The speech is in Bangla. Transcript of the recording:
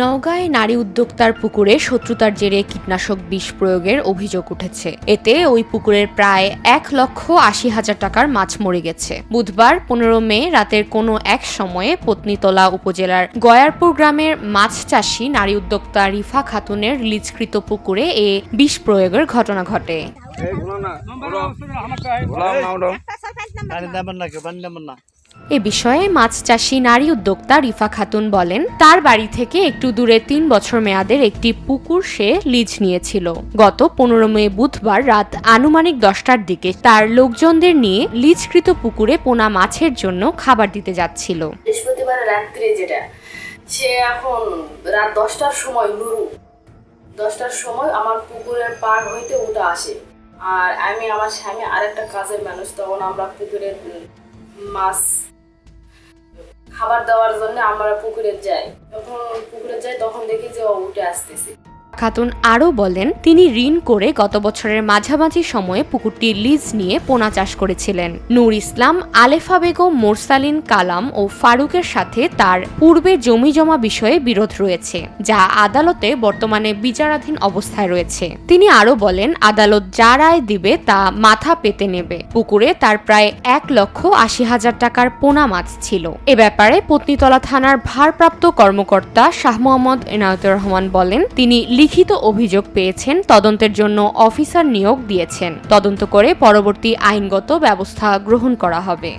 নওগাঁয় নারী উদ্যোক্তার পুকুরে শত্রুতার জেরে কীটনাশক বিষ প্রয়োগের অভিযোগ উঠেছে। এতে ওই পুকুরের প্রায় এক লক্ষ আশি হাজার টাকার মাছ মরে গেছে। বুধবার পনেরো মে রাতের কোনো এক সময়ে পত্নীতলা উপজেলার গয়ারপুর গ্রামের মাছ চাষি নারী উদ্যোক্তা রিফা খাতুনের লিজকৃত পুকুরে এ বিষ প্রয়োগের ঘটনা ঘটে। না? এ বিষয়ে মাছ চাষি নারী উদ্যোক্তা রিফা খাতুন বলেন, তার বাড়ি থেকে একটু দূরে তিন বছর মেয়াদের একটি পুকুর সে লিজ নিয়েছিল। গত পনেরো মে বুধবার রাত আনুমানিক দশটার দিকে তার লোকজনদের নিয়ে লিজকৃত পুকুরে পোনা মাছের জন্য খাবার দিতে যাচ্ছিল। বৃহস্পতিবার রাত্রে যেটা, সে এখন রাত দশটার সময় নুরু, দশটার সময় আমার পুকুরের পার হইতে ওটা আসে। আর আমি, আমার স্বামী আরেকটা কাজের মানুষ, তখন আমরা পুকুরের মাছ খাবার দেওয়ার জন্য আমরা পুকুরে যাই। যখন পুকুরে যাই, তখন দেখি যে ও উঠে আসতেছে। খাতুন আরও বলেন, তিনি ঋণ করে গত বছরের মাঝামাঝি সময়ে পুকুরটি লিজ নিয়ে পোনা চাষ করেছিলেন। নূর ইসলাম, আলেফা বেগম, মোরসালিন কালাম ও ফারুকের সাথে তার পূর্বে জমি জমা বিষয়ে বিরোধ রয়েছে, যা আদালতে বর্তমানে বিচারাধীন অবস্থায় রয়েছে। তিনি আরও বলেন, আদালত যা রায় দিবে তা মাথা পেতে নেবে। পুকুরে তার প্রায় এক লক্ষ আশি হাজার টাকার পোনা মাছ ছিল। এ ব্যাপারে পত্নীতলা থানার ভারপ্রাপ্ত কর্মকর্তা শাহ মোহাম্মদ এনায়তুর রহমান বলেন, তিনি লিখিত অভিযোগ পেয়েছেন, তদন্তের জন্য অফিসার নিয়োগ দিয়েছেন। তদন্ত করে পরবর্তী আইনগত ব্যবস্থা গ্রহণ করা হবে।